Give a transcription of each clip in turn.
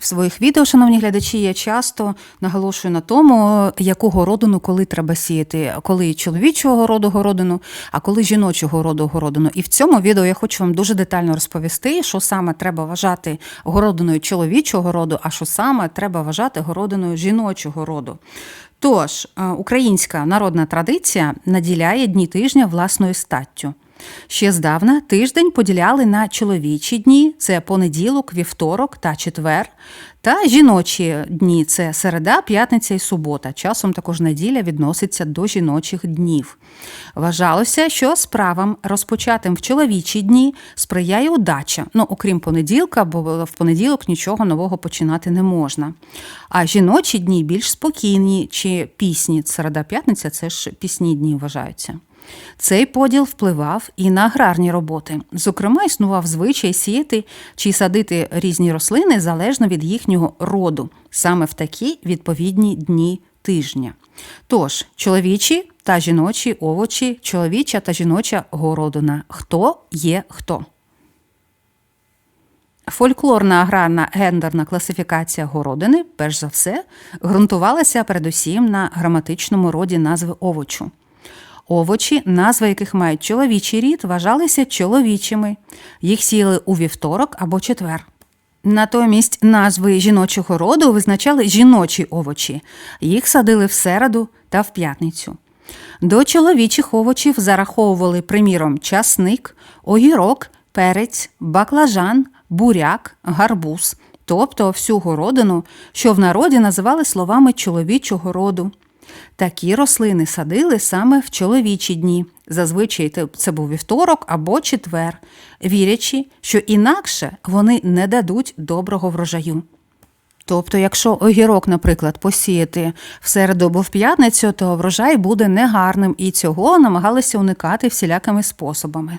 В своїх відео, шановні глядачі, я часто наголошую на тому, яку городину коли треба сіяти, коли чоловічого роду городину, а коли жіночого роду городину. І в цьому відео я хочу вам дуже детально розповісти, що саме треба вважати городиною чоловічого роду, а що саме треба вважати городиною жіночого роду. Тож, е, українська народна традиція наділяє дні тижня власною статтю. Ще здавна тиждень поділяли на чоловічі дні це понеділок, вівторок та четвер, та жіночі дні це середа, п'ятниця і субота. Часом також неділя відноситься до жіночих днів. Вважалося, що справам, розпочатим в чоловічі дні, сприяє удача. Ну, окрім понеділка, бо в понеділок нічого нового починати не можна. А жіночі дні більш спокійні чи пісні. Середа п'ятниця це ж пісні дні вважаються. Цей поділ впливав і на аграрні роботи. Зокрема, існував звичай сіяти чи садити різні рослини залежно від їхнього роду, саме в такі відповідні дні тижня. Тож, чоловічі та жіночі овочі, чоловіча та жіноча городина. Хто є хто? Фольклорна аграрна гендерна класифікація городини, перш за все, ґрунтувалася передусім на граматичному роді назви овочу. Овочі, назви яких мають чоловічий рід, вважалися чоловічими. Їх сіяли у вівторок або четвер. Натомість назви жіночого роду визначали жіночі овочі. Їх садили в середу та в п'ятницю. До чоловічих овочів зараховували, приміром, часник, огірок, перець, баклажан, буряк, гарбуз, тобто всю городину, що в народі називали словами чоловічого роду. Такі рослини садили саме в чоловічі дні. Зазвичай це був вівторок або четвер, вірячи, що інакше вони не дадуть доброго врожаю. Тобто, якщо огірок, наприклад, посіяти в середу або в п'ятницю, то врожай буде негарним, і цього намагалися уникати всілякими способами.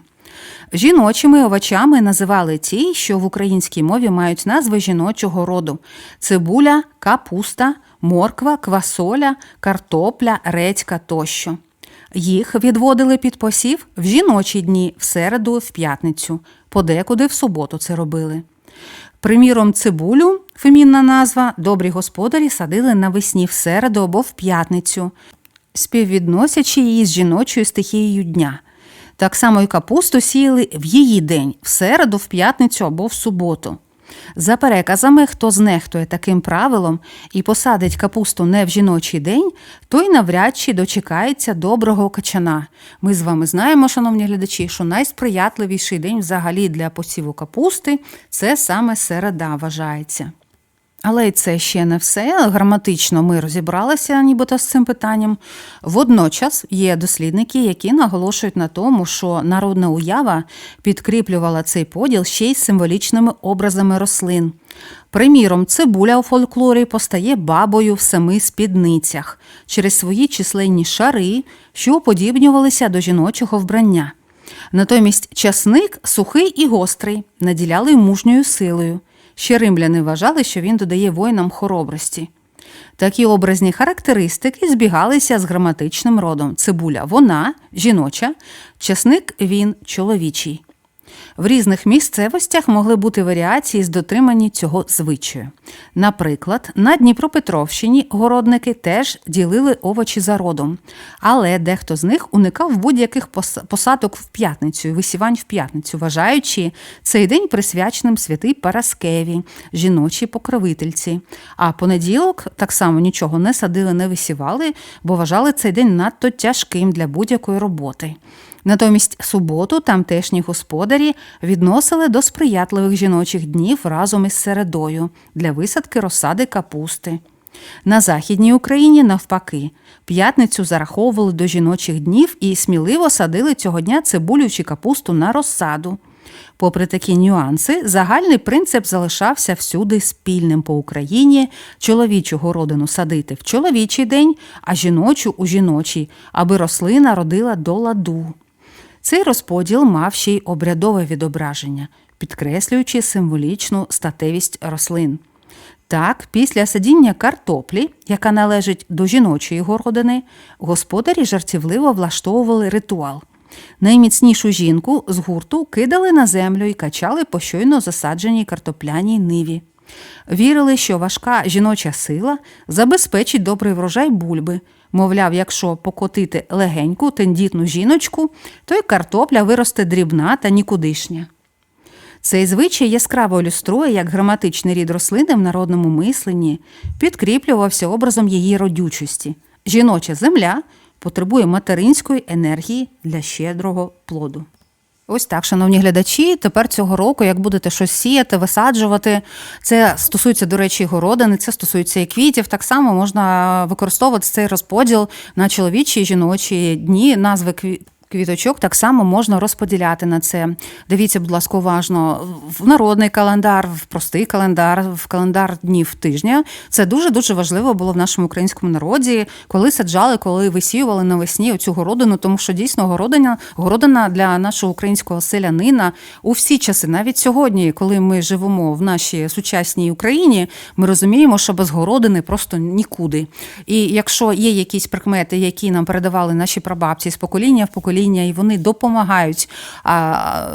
Жіночими овочами називали ті, що в українській мові мають назви жіночого роду: цибуля, капуста, морква, квасоля, картопля, редька тощо. Їх відводили під посів в жіночі дні, в середу, в п'ятницю, подекуди в суботу це робили. Приміром, цибулю, фемінна назва, добрі господарі садили навесні в середу або в п'ятницю, співвідносячи її з жіночою стихією дня. Так само і капусту сіяли в її день, в середу, в п'ятницю або в суботу. За переказами, хто знехтує таким правилом і посадить капусту не в жіночий день, той навряд чи дочекається доброго качана. Ми з вами знаємо, шановні глядачі, що найсприятливіший день взагалі для посіву капусти це саме середа вважається. Але й це ще не все. Граматично ми розібралися, нібито з цим питанням. Водночас є дослідники, які наголошують на тому, що народна уява підкріплювала цей поділ ще й символічними образами рослин. Приміром, цибуля у фольклорі постає бабою в семи спідницях через свої численні шари, що уподібнювалися до жіночого вбрання. Натомість часник сухий і гострий, наділяли мужньою силою. Ще римляни вважали, що він додає воїнам хоробрості. Такі образні характеристики збігалися з граматичним родом. Цибуля вона жіноча, часник він чоловічий. В різних місцевостях могли бути варіації з дотриманні цього звичаю. Наприклад, на Дніпропетровщині городники теж ділили овочі за родом, але дехто з них уникав будь-яких посадок в п'ятницю висівань в п'ятницю, вважаючи цей день присвяченим святий Параскеві, жіночій покровительці. А понеділок так само нічого не садили, не висівали, бо вважали цей день надто тяжким для будь-якої роботи. Натомість суботу тамтешні господарі відносили до сприятливих жіночих днів разом із середою для висадки розсади капусти. На Західній Україні, навпаки, п'ятницю зараховували до жіночих днів і сміливо садили цього дня цибулю чи капусту на розсаду. Попри такі нюанси, загальний принцип залишався всюди спільним по Україні чоловічу городину садити в чоловічий день, а жіночу у жіночий, аби рослина родила до ладу. Цей розподіл мав ще й обрядове відображення, підкреслюючи символічну статевість рослин. Так, після садіння картоплі, яка належить до жіночої городини, господарі жартівливо влаштовували ритуал. Найміцнішу жінку з гурту кидали на землю і качали по щойно засадженій картопляній ниві. Вірили, що важка жіноча сила забезпечить добрий врожай бульби. Мовляв, якщо покотити легеньку, тендітну жіночку, то й картопля виросте дрібна та нікудишня. Цей звичай яскраво ілюструє, як граматичний рід рослини в народному мисленні підкріплювався образом її родючості. Жіноча земля потребує материнської енергії для щедрого плоду. Ось так, шановні глядачі. Тепер цього року, як будете щось сіяти, висаджувати, це стосується, до речі, городини, це стосується і квітів. Так само можна використовувати цей розподіл на чоловічі і жіночі дні, назви кві- Квіточок так само можна розподіляти на це. Дивіться, будь ласка, уважно в народний календар, в простий календар, в календар днів тижня. Це дуже дуже важливо було в нашому українському народі, коли саджали, коли висіювали навесні оцю городину, тому що дійсно городина, городина для нашого українського селянина у всі часи, навіть сьогодні, коли ми живемо в нашій сучасній Україні, ми розуміємо, що без городини просто нікуди. І якщо є якісь прикмети, які нам передавали наші прабабці з покоління в покоління, і вони допомагають а,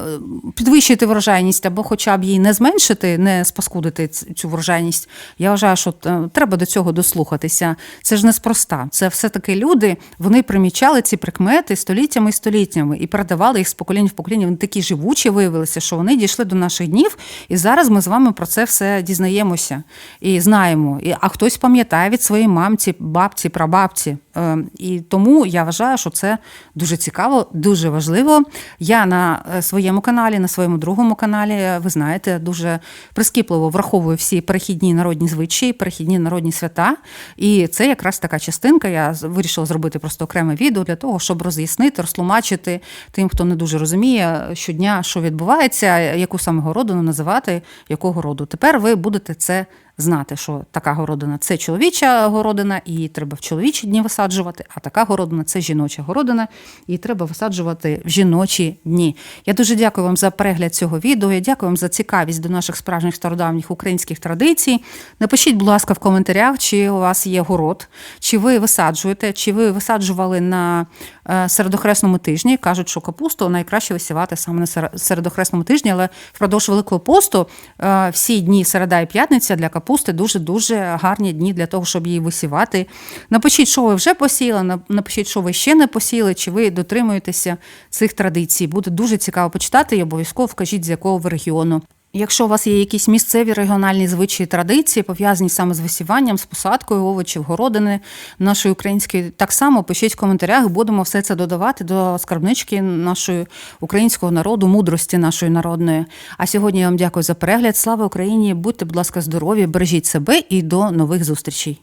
підвищити врожайність або хоча б її не зменшити, не спаскудити цю врожайність, я вважаю, що е, треба до цього дослухатися. Це ж неспроста. Це все-таки люди, вони примічали ці прикмети століттями і століттями і передавали їх з покоління в покоління. Вони такі живучі виявилися, що вони дійшли до наших днів, і зараз ми з вами про це все дізнаємося і знаємо. І, а хтось пам'ятає від своєї мамці, бабці, прабабці. Е, І тому я вважаю, що це дуже цікаво, дуже важливо. Я на е, своєму каналі, на своєму другому каналі, е, ви знаєте, дуже прискіпливо враховую всі перехідні народні звичаї, перехідні народні свята. І це якраз така частинка. Я вирішила зробити просто окреме відео для того, щоб роз'яснити, розтлумачити тим, хто не дуже розуміє щодня, що відбувається, яку саме городину називати, якого роду. Тепер ви будете це знати, що така городина це чоловіча городина, і треба в чоловічі дні висаджувати, а така городина це жіноча городина, і треба висаджувати в жіночі дні. Я дуже дякую вам за перегляд цього відео. Я дякую вам за цікавість до наших справжніх стародавніх українських традицій. Напишіть, будь ласка, в коментарях, чи у вас є город, чи ви висаджуєте, чи ви висаджували на е, середохресному тижні. Кажуть, що капусту найкраще висівати саме на середохресному тижні, але впродовж Великого посту е, всі дні середа і п'ятниця для капусти дуже-дуже гарні дні для того, щоб її висівати. Напишіть, що ви вже посіяли, напишіть, що ви ще не посіяли, чи ви дотримуєтеся цих традицій. Буде дуже цікаво почитати і обов'язково вкажіть, з якого ви регіону. Якщо у вас є якісь місцеві регіональні звичаї традиції, пов'язані саме з висіванням, з посадкою овочів, городини нашої української, так само пишіть в коментарях, будемо все це додавати до скарбнички нашої українського народу, мудрості нашої народної. А сьогодні я вам дякую за перегляд. Слава Україні! Будьте, будь ласка, здорові, бережіть себе і до нових зустрічей.